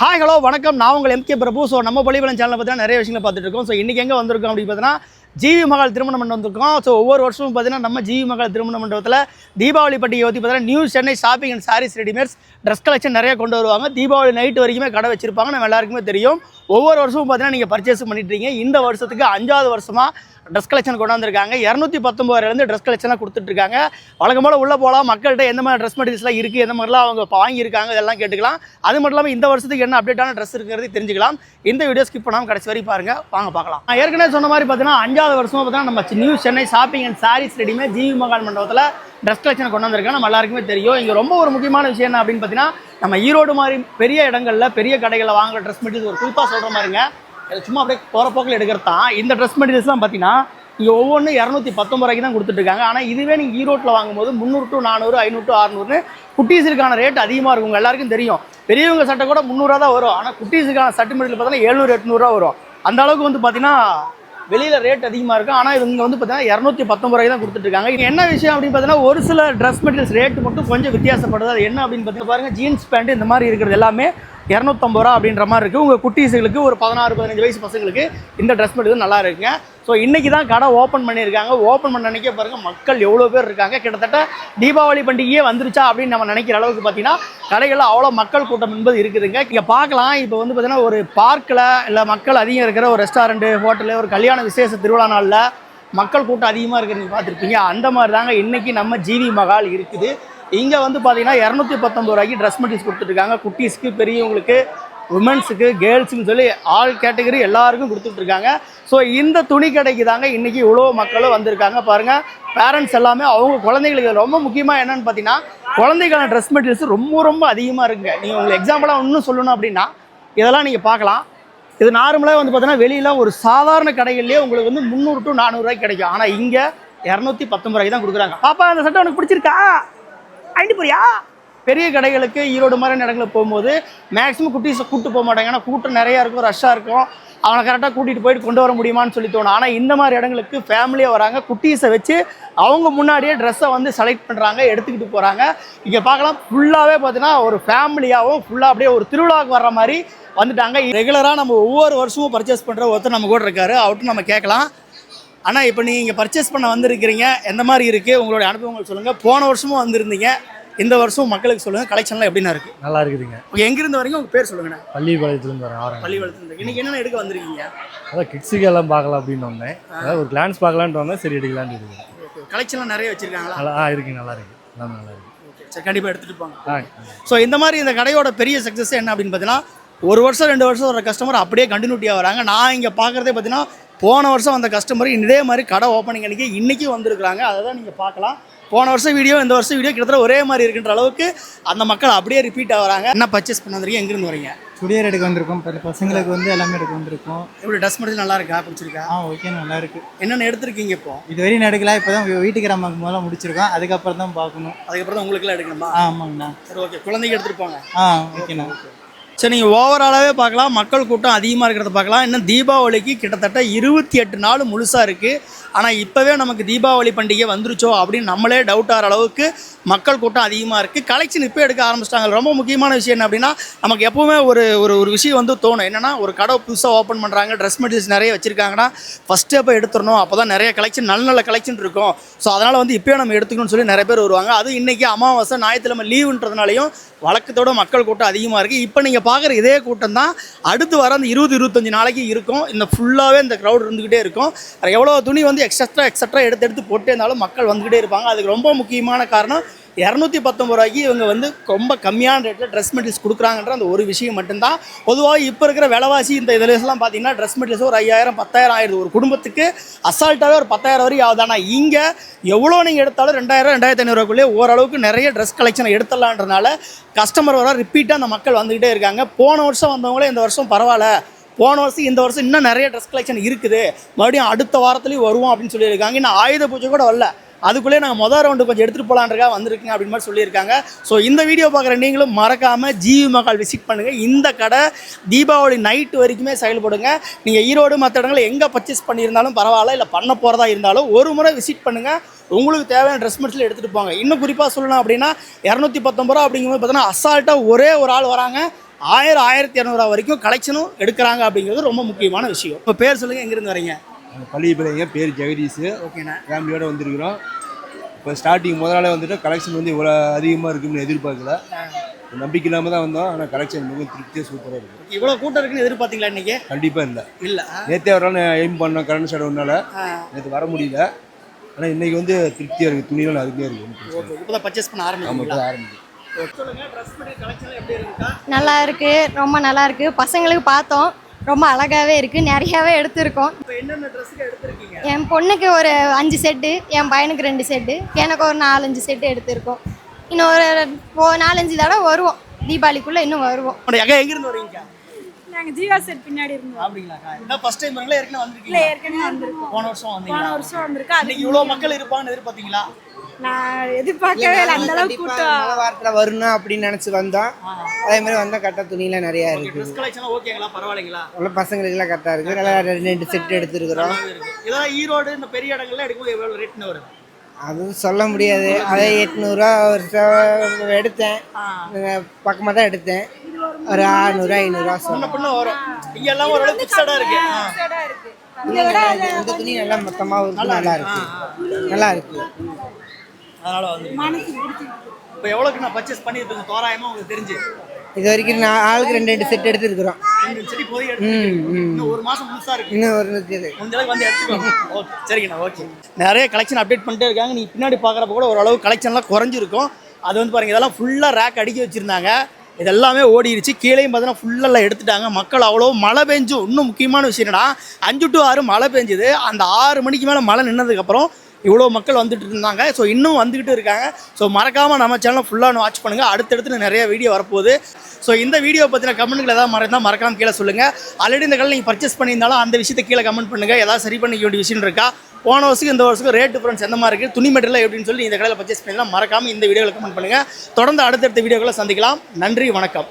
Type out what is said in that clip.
Hi hello வணக்கம். நான் உங்கள் எம்கே பிரபு. ஸோ நம்ம பொலிவலன் சேனலில் பார்த்தீங்கன்னா நிறைய விஷயங்கள் பார்த்துட்டு இருக்கோம் ஸோ இன்றைக்கி எங்கே வந்திருக்கோம் அப்படின்னு பார்த்தீங்கன்னா ஜிவி மகால் திருமண மண்டபம் வந்திருக்கோம். ஸோ ஒவ்வொரு வருஷமும் பார்த்தீங்கன்னா நம்ம ஜிவி மகால் திருமண மண்டபத்தில் தீபாவளி பண்டிகை பற்றி பார்த்தீங்கன்னா new Chennai shopping and sarees readymades dress collection நிறைய கொண்டு வருவாங்க. தீபாவளி நைட்டு வரைக்குமே கடை வச்சிருப்பாங்க. நம்ம எல்லாருக்குமே தெரியும். ஒவ்வொரு வருஷமும் பார்த்தீங்கன்னா நீங்கள் பர்ச்சேஸ் பண்ணிட்டுருக்கீங்க. இந்த வருஷத்துக்கு அஞ்சாவது வருஷமாக ட்ரெஸ் கலெக்ஷன் கொண்டாந்துருக்காங்க. இரநூத்தி பத்தொம்பதுலேருந்து ட்ரெஸ் கலெக்ஷனாக கொடுத்துட்ருக்காங்க வழக்கம் போல் உள்ளே போகலாம் மக்கள்கிட்ட எந்த மாதிரி ட்ரெஸ் மெட்டீரியல்ஸ்லாம் இருக்குது எந்த மாதிரிலாம் அவங்க இப்போ வாங்கியிருக்காங்க இதெல்லாம் கேட்டுக்கலாம். அது மட்டும் இல்லாமல் இந்த வருஷத்துக்கு என்ன அப்டேட்டான ட்ரெஸ் இருக்கிறது தெரிஞ்சுக்கலாம். இந்த வீடியோ ஸ்கிப் பண்ணாமல் கடைசி வரைக்கும் பாருங்கள் வாங்க பார்க்கலாம். நான் ஏற்கனவே சொன்ன மாதிரி பார்த்தீங்கன்னா அஞ்சாவது வருஷமாக பார்த்தீங்கன்னா நம்ம new Chennai shopping and sarees readymade GV Mahal மண்டபத்தில் ட்ரெஸ் கலெக்ஷனை கொண்டு வந்திருக்காங்க நம்ம எல்லாருக்குமே தெரியும். இங்கே ரொம்ப ஒரு முக்கியமான விஷயம் என்ன அப்படின்னு பார்த்தீங்கன்னா நம்ம ஈரோடு மாதிரி பெரிய இடங்களில் பெரிய கடைகளில் வாங்குற ட்ரெஸ் மெட்டீரியல் ஒரு குறிப்பாக சொல்கிற மாதிரிங்க. சும்மா அப்படியே போகிற போக்கில் எடுக்கிறது தான். இந்த ட்ரெஸ் மெட்டீரியல்ஸ்லாம் பார்த்தீங்கன்னா இங்கே ஒவ்வொன்றும் இரநூத்தி பத்தொம்பது ரூபாய்க்கு தான் கொடுத்துட்ருக்காங்க ஆனால் இதுவே நீங்கள் ஈரோட்டில் வாங்கும்போது முந்நூறு டு நானூறு ஐநூறு டு அறநூறுன்னு குட்டீஸுக்கான ரேட் அதிகமாக இருக்கும். உங்கள் எல்லாருக்கும் தெரியும். பெரியவங்க சட்டை கூட முந்நூறுவா தான் வரும். ஆனால் குட்டீஸுக்கான சட்டை மெட்டீரியல் பார்த்தீங்கன்னா எழுநூறு எட்நூறுவா வரும். அந்த அளவுக்கு வந்து பார்த்தீங்கன்னா வெளியில் ரேட் அதிகமாக இருக்கும் ஆனால் இவங்க வந்து பார்த்தீங்கன்னா இரநூத்தி பத்தொம்பது ரூபாய்க்கு தான் கொடுத்துட்ருக்காங்க இது என்ன விஷயம் அப்படின்னு பார்த்தீங்கன்னா ஒரு சில ட்ரெஸ் மெட்டீரியல்ஸ் ரேட்டு மட்டும் கொஞ்சம் வித்தியாசப்படுது. அது என்ன அப்படின்னு பார்த்தீங்கன்னா பாருங்கள் ஜீன்ஸ் பேண்ட் இந்த மாதிரி இருக்கிறது எல்லாமே இரநூத்தம்பது ரூபா அப்படின்ற மாதிரி இருக்குது உங்கள் குட்டீஸுகளுக்கு ஒரு பதினாறு பதினஞ்சு வயசு பசங்களுக்கு இந்த ட்ரெஸ் மெட்டீரியல் நல்லா இருக்குங்க. ஸோ இன்றைக்கி தான் கடை ஓப்பன் பண்ணியிருக்காங்க. ஓப்பன் பண்ண அன்றைக்கே பாருங்கள் மக்கள் எவ்வளோ பேர் இருக்காங்க. கிட்டத்தட்ட தீபாவளி பண்டிகையே வந்துருச்சா அப்படின்னு நம்ம நினைக்கிற அளவுக்கு பார்த்தீங்கன்னா கடைகளில் அவ்வளோ மக்கள் கூட்டம் என்பது இருக்குதுங்க. இங்கே பார்க்கலாம். இப்போ வந்து பார்த்தீங்கன்னா ஒரு பார்க்கில் இல்லை மக்கள் அதிகம் இருக்கிற ஒரு ரெஸ்டாரண்ட்டு ஹோட்டலு ஒரு கல்யாண விசேஷ திருவிழா நாளில் மக்கள் கூட்டம் அதிகமாக இருக்கிறது பார்த்துருப்பீங்க. அந்த மாதிரி தாங்க இன்றைக்கி நம்ம ஜிவி மகால் இருக்குது. இங்கே வந்து பார்த்தீங்கன்னா இரநூத்தி பத்தொம்பது ரூபாய்க்கு ட்ரெஸ் மெட்டீரியல்ஸ் கொடுத்துட்ருக்காங்க குட்டீஸ்க்கு பெரியவங்களுக்கு உமன்ஸுக்கு கேர்ள்ஸுன்னு சொல்லி ஆல் கேட்டகரி எல்லாருக்கும் கொடுத்துட்ருக்காங்க ஸோ இந்த துணி கடைக்கு தாங்க இன்றைக்கி இவ்வளோ மக்களும் வந்திருக்காங்க. பாருங்கள் பேரண்ட்ஸ் எல்லாமே அவங்க குழந்தைங்களுக்கு ரொம்ப முக்கியமாக என்னென்னு பார்த்தீங்கன்னா குழந்தைக்கான ட்ரெஸ் மெட்டீரியல்ஸ் ரொம்ப ரொம்ப அதிகமாக இருக்குங்க. நீங்கள் உங்களுக்கு எக்ஸாம்பிளாக இன்னும் சொல்லணும் அப்படின்னா இதெல்லாம் நீங்கள் பார்க்கலாம். இது நார்மலாக வந்து பார்த்தீங்கன்னா வெளியில் ஒரு சாதாரண கடைகள்லேயே உங்களுக்கு வந்து முந்நூறு டு நானூறுரூவாய்க்கு கிடைக்கும். ஆனால் இங்கே இரநூத்தி பத்தொம்பது ரூபாய்க்கு தான் கொடுக்குறாங்க. பாப்பா அந்த சட்டை உனக்கு பிடிச்சிருக்கா? அண்டி போறியா பெரிய கடைகளுக்கு ஈரோடு மாதிரி இடங்களுக்கு போகும்போது மேக்ஸிமம் குட்டீஸை கூப்பிட்டு போக மாட்டாங்க. ஏன்னா கூட்டம் நிறையா இருக்கும் ரஷ்ஷாக இருக்கும். அவனை கரெக்டாக கூட்டிகிட்டு போயிட்டு கொண்டு வர முடியுமான்னு சொல்லி தோணும். ஆனால் இந்த மாதிரி இடங்களுக்கு ஃபேமிலியாக வராங்க. குட்டீஸை வச்சு அவங்க முன்னாடியே ட்ரெஸ்ஸை வந்து செலக்ட் பண்ணுறாங்க எடுத்துக்கிட்டு போகிறாங்க இங்கே பார்க்கலாம் ஃபுல்லாகவே பார்த்தீங்கன்னா ஒரு ஃபேமிலியாகவும் ஃபுல்லாக அப்படியே ஒரு திருவிழாவுக்கு வர்ற மாதிரி வந்துட்டாங்க. ரெகுலராக நம்ம ஒவ்வொரு வருஷமும் பர்ச்சேஸ் பண்ணுற ஒருத்தர் நம்ம கூட இருக்காரு. அவர்கிட்ட நம்ம கேட்கலாம். ஆனால் இப்போ நீங்கள் இங்கே பர்ச்சேஸ் பண்ண வந்திருக்கிறீங்க. எந்த மாதிரி இருக்குது உங்களுடைய அனுபவங்கள் சொல்லுங்கள் போன வருஷமும் வந்திருந்தீங்க. இந்த வருஷம் மக்களுக்கு சொல்லுங்கள் கலெக்ஷன்லாம் எப்படிண்ணா இருக்குது நல்லா இருக்குதுங்க. ஓகே எங்கிருந்து வரீங்க உங்கள் பேர் சொல்லுங்கண்ணா. பள்ளிப்பாளையத்துலேருந்து வரேன் ஆரம்பி பள்ளி வளர்த்துருந்து இன்னைக்கு என்னென்ன எடுக்க வந்திருக்கீங்க? அதான் கிட்ஸுக்கு எல்லாம் பார்க்கலாம் அப்படின்னு வந்தேன். அதாவது ஒரு கிளான்ஸ் பார்க்கலான்ட்டு வந்தேன். சரி எடுக்கலான்னு இருக்குது கலெக்ஷன்லாம் நிறைய வச்சுருக்காங்களா? நல்லா ஆ இருக்கு நல்லா இருக்கு. எல்லாமே நல்லா இருக்கு. சரி கண்டிப்பாக எடுத்துகிட்டு போங்க. ஸோ இந்த மாதிரி இந்த கடையோட பெரிய சக்ஸஸ் என்ன அப்படின்னு பார்த்தீங்கன்னா ஒரு வருஷம் ரெண்டு வருஷம் வர கஸ்டமர் அப்படியே கண்டினியூட்டியாக வராங்க. நான் இங்கே பார்க்குறதே பார்த்தீங்கன்னா போன வருஷம் வந்த கஸ்டமர் இதே மாதிரி கடை ஓப்பனிங் அன்றைக்கி இன்றைக்கும் வந்திருக்கிறாங்க. அதை தான் நீங்கள் பார்க்கலாம். போன வருஷம் வீடியோ இந்த வருஷம் வீடியோ கிட்டத்தட்ட ஒரே மாதிரி இருக்கின்ற அளவுக்கு அந்த மக்கள் அப்படியே ரிப்பீட் ஆகுறாங்க என்ன பர்ச்சேஸ் பண்ண வந்திருக்கீங்க? எங்கேருந்து வரீங்க சுடிதார் எடுக்க வந்திருக்கோம். பசங்களுக்கு வந்து எல்லாமே எடுக்க வந்திருக்கோம். எப்படி ட்ரெஸ் மட்டும் நல்லா இருக்கா? பிடிச்சிருக்கா? ஆ ஓகே நல்லா இருக்கு. என்னென்ன எடுத்திருக்கீங்க இப்போ? இதுவரையும் எடுக்கல இப்போ தான் வீட்டுக்கு நம்ம முதல்ல முடிச்சிருக்கோம். அதுக்கப்புறம் தான் பார்க்கணும். அதுக்கப்புறம் தான் உங்களுக்குலாம் எடுக்கணுமா? ஆ ஆமாங்கண்ணா. சரி ஓகே குழந்தைங்க எடுத்துகிட்டு போங்க. ஆ ஓகேண்ணா சரி நீங்கள் ஓவராலாகவே பார்க்கலாம். மக்கள் கூட்டம் அதிகமாக இருக்கிறத பார்க்கலாம். இன்னும் தீபாவளிக்கு கிட்டத்தட்ட இருபத்தி எட்டு நாள் முழுசாக இருக்குது ஆனால் இப்போவே நமக்கு தீபாவளி பண்டிகை வந்துருச்சோ அப்படின்னு நம்மளே டவுட் ஆகிற அளவுக்கு மக்கள் கூட்டம் அதிகமாக இருக்குது கலெக்ஷன் இப்போ எடுக்க ஆரம்பிச்சிட்டாங்க. ரொம்ப முக்கியமான விஷயம் என்ன அப்படின்னா நமக்கு எப்போவுமே ஒரு ஒரு ஒரு விஷயம் வந்து தோணும். என்னென்னா ஒரு கடை புதுசாக ஓப்பன் பண்ணுறாங்க ட்ரெஸ் மெட்டீரியல்ஸ் நிறைய வச்சுருக்காங்கன்னா ஃபஸ்ட்டே போய் எடுத்துடணும். அப்போ தான் நிறைய கலெக்ஷன் நல்ல நல்ல கலெக்ஷன் இருக்கும். ஸோ அதனால் வந்து இப்போயே நம்ம எடுத்துக்கணும்னு சொல்லி நிறைய பேர் வருவாங்க. அதுவும் இன்றைக்கி அமாவாசை ஞாயிற்றுக்கிழமை லீவுன்றதுனாலையும் வழக்கத்தோட மக்கள் கூட்டம் அதிகமாக இருக்குது இப்போ நீங்கள் பார்க்குற இதே கூட்டம் தான் அடுத்து வர அந்த இருபது இருபத்தஞ்சு நாளைக்கு இருக்கும். இந்த ஃபுல்லாகவே இந்த க்ரௌட் இருந்துக்கிட்டே இருக்கும். எவ்வளோ துணி வந்து எக்ஸட்ரா எக்ஸட்ரா எடுத்து எடுத்து போட்டே இருந்தாலும் மக்கள் வந்துக்கிட்டே இருப்பாங்க. அதுக்கு ரொம்ப முக்கியமான காரணம் இரநூத்தி பத்தொம்பது ரூபாய்க்கு இவங்க வந்து ரொம்ப கம்மியான ரேட்டில் ட்ரெஸ் மெட்டீரியல்ஸ் கொடுக்குறாங்கன்ற அந்த ஒரு விஷயம் மட்டும்தான். பொதுவாக இப்போ இருக்கிற விலைவாசி இந்த இதிலெல்லாம் பார்த்தீங்கன்னா ட்ரெஸ் மெட்டீரியல்ஸ் ஒரு ஐயாயிரம் பத்தாயிரம் ஆயிடுது. ஒரு குடும்பத்துக்கு அசால்ட்டாகவே ஒரு பத்தாயிரம் வரைக்கும் ஆகுது. ஆனால் இங்கே எவ்வளோ நீங்கள் எடுத்தாலும் ரெண்டாயிரம் ரெண்டாயிரத்தி ஐநூறுக்குள்ளே ஓரளவுக்கு நிறைய ட்ரெஸ் கலெக்ஷனை எடுத்துடலான்றனால கஸ்டமர் வர ரிப்பீட்டாக அந்த மக்கள் வந்துக்கிட்டே இருக்காங்க. போன வருஷம் வந்தவங்களே இந்த வருஷம் பரவாயில்ல. போன வருஷம் இந்த வருஷம் இன்னும் நிறைய ட்ரெஸ் கலெக்ஷன் இருக்குது. மறுபடியும் அடுத்த வாரத்துலேயும் வருவோம் அப்படின்னு சொல்லியிருக்காங்க. இன்னும் ஆயுத பூஜை கூட வரல. அதுக்குள்ளே நாங்கள் மொதல் ரவுண்டு கொஞ்சம் எடுத்துகிட்டு போகலான்றக்கா வந்திருக்கீங்க அப்படின்னு மாதிரி சொல்லியிருக்காங்க. ஸோ இந்த வீடியோ பார்க்குற நீங்களும் மறக்காமல் ஜிவி மகால் விசிட் பண்ணுங்கள் இந்த கடை தீபாவளி நைட் வரைக்குமே செயல்படுங்க நீங்கள் ஈரோடு மற்ற இடங்களில் எங்கே பர்ச்சேஸ் பண்ணியிருந்தாலும் பரவாயில்ல இல்லை பண்ண போகிறதா இருந்தாலும் ஒரு முறை விசிட் பண்ணுங்கள் உங்களுக்கு தேவையான ட்ரெஸ் மெட்டீரியல் எடுத்துகிட்டு போங்க. இன்னும் குறிப்பாக சொல்லணும் அப்படின்னா இரநூத்தி பத்தொம்பது ரூபா அப்படிங்கும்போது பார்த்தீங்கன்னா அசால்ட்டாக ஒரே ஒரு ஆள் வராங்க. ஆயிரம் ஆயிரத்தி இரநூறுவா வரைக்கும் கலெக்ஷனும் எடுக்கிறாங்க அப்படிங்கிறது ரொம்ப முக்கியமான விஷயம். இப்போ பேர் சொல்லுங்கள் எங்கேருந்து வரீங்க? பள்ளி பிள்ளைங்க பேர் ஜெகதீஷ். ஓகேண்ணா ஃபேமிலியோட வந்திருக்கிறோம். இப்போ ஸ்டார்டிங் முதல் நாளே வந்துட்டு கலெக்ஷன் வந்து இவ்வளோ அதிகமாக இருக்கும்னு எதிர்பார்க்கல. நம்பிக்கை இல்லாமல் தான் வந்தோம். ஆனால் கலெக்ஷன் மிகவும் திருப்தியாக சூப்பராக இருக்குது இவ்வளோ கூட்டம் இருக்குன்னு எதிர்பார்த்தீங்களா இன்னைக்கு? கண்டிப்பாக இல்லை. இல்லை. நேற்றே வரலாம்னு எய்ம் பண்ணோம் கரண்ட் ஷடவுனால நேற்று வர முடியல. ஆனால் இன்னைக்கு வந்து திருப்தியாக இருக்குது துணியெல்லாம் அதுக்கே இருக்குது ஓகே இப்போ தான் பர்ச்சேஸ் பண்ண எப்படி இருக்குக்கா நல்லா இருக்கு. ரொம்ப நல்லா இருக்கு. பசங்களுக்கு பார்த்தோம். ரொம்ப அழகாவே இருக்கு. நிறையாவே எடுத்திருக்கோம். என் பொண்ணுக்கு ஒரு அஞ்சு செட்டு என் பையனுக்கு ரெண்டு செட்டு எனக்கு ஒரு நாலஞ்சு செட்டு எடுத்திருக்கோம். இன்னும் ஒரு நாலஞ்சு தடவை வருவோம். தீபாவளிக்குள்ள இன்னும் வருவோம். எங்கேருந்து வரீங்க? நாங்க ஜீவா செட் பின்னாடி இருந்தோம். அப்படிங்களாக்கா? என்ன ஃபர்ஸ்ட் டைம் வரீங்களா ஏற்கனவே இல்ல வந்திருக்கீங்க ஏற்கனவே வந்திருக்கோம். போன வருஷம் வந்தீங்களா? போன வருஷம் வந்திருக்கோம். இன்னைக்கு அதுக்கு இவ்வளோ மக்கள் இருப்பாங்கன்னு எதிர்பார்த்தீங்களா? நான் எதிர்பார்க்கவே இல்லை. அந்த அளவுக்கு கூட்டம். மழை வாரத்தில் வரணும் அப்படின்னு நினச்சி வந்தோம். அதே மாதிரி வந்தால் கரெக்டாக துணியெலாம் நிறையா இருக்குது ட்ரெஸ் கலெக்ஷன் ஓகேங்களா பரவாயில்லைங்களா? நல்லா பசங்களுக்குலாம் கரெக்டாக இருக்குது நல்லா ரெண்டு ரெண்டு செட் எடுத்துருக்குறோம். இதெல்லாம் ஈரோடு இந்த பெரிய இடங்கள்ல எடுக்கும்போது எவ்வளோ ரேட்னு வரும்? அதுவும் சொல்ல முடியாது. அதே எட்நூறுரூவா ஒரு எடுத்தேன். பக்கமாக தான் எடுத்தேன். ஒரு ஆறுநூறுவா ஐநூறுரூவா சொன்னேன். பின்ன வரும். இங்க எல்லாம் ஓரளவு ஃபிக்ஸடா இருக்கு. ஆ. இந்த துணி நல்லா மொத்தமாக இருக்கு. நல்லா இருக்கு நல்லா இருக்கு. அதனால வந்து இப்போ எவ்வளோக்கு நான் பர்ச்சேஸ் பண்ணியிருப்பீங்க தோராயமா உங்களுக்கு தெரிஞ்சு? இது வரைக்கும் நான் ஆளுக்கு ரெண்டு ரெண்டு செட் எடுத்துருக்குறோம். செடி போய். இன்னும் ஒரு மாசம் முழுசா இருக்கு. இன்னும் ஒரு இருக்குது முடிஞ்ச அளவுக்கு வந்து எடுத்துக்கோங்க. ஓகே சரிங்கண்ணா ஓகே. நிறைய கலெக்ஷன் அப்டேட் பண்ணிட்டே இருக்காங்க. நீ பின்னாடி பார்க்குறப்ப கூட ஓரளவு கலெக்ஷன்லாம் குறைஞ்சிருக்கும். அது வந்து பாருங்க இதெல்லாம் ஃபுல்லாக ரேக் அடுக்கி வச்சிருந்தாங்க. இது எல்லாமே ஓடிடுச்சு கீழேயும் பார்த்தீங்கன்னா ஃபுல்லாக எடுத்துட்டாங்க. மக்கள் அவ்வளோ மழை பெஞ்சும் இன்னும் முக்கியமான விஷயம் என்னன்னா அஞ்சு டு ஆறு மழை பெஞ்சுது. அந்த ஆறு மணிக்கு மேலே மழை நின்னதுக்கப்புறம் இவ்வளோ மக்கள் வந்துட்டு இருந்தாங்க. ஸோ இன்னும் வந்துக்கிட்டு இருக்காங்க. ஸோ மறக்காமல் நம்ம சேனலை ஃபுல்லாக வாட்ச் பண்ணுங்கள் அடுத்தடுத்து நிறைய வீடியோ வரப்போகுது. ஸோ இந்த வீடியோ பற்றின கமெண்ட்டுகள் ஏதாவது மறந்தால் மறக்காமல் கீழே சொல்லுங்கள் ஆல்ரெடி இந்த கடையில் நீங்கள் பர்ச்சேஸ் பண்ணியிருந்தாலும் அந்த விஷயத்தை கீழே கமெண்ட் பண்ணுங்கள் ஏதாவது சரி பண்ணிக்க வேண்டிய விஷயம் இருக்கா? போன வருஷத்துக்கு இந்த வருஷத்துக்கு ரேட் டிஃப்ரென்ஸ் எந்த மாதிரி இருக்குது துணி மெட்டீரியல் எப்படின்னு சொல்லி இந்த கடையில் பர்ச்சேஸ் பண்ணிடலாம். மறக்காமல் இந்த வீடியோவில் கமெண்ட் பண்ணுங்கள் தொடர்ந்து அடுத்தடுத்த வீடியோக்களை சந்திக்கலாம். நன்றி வணக்கம்.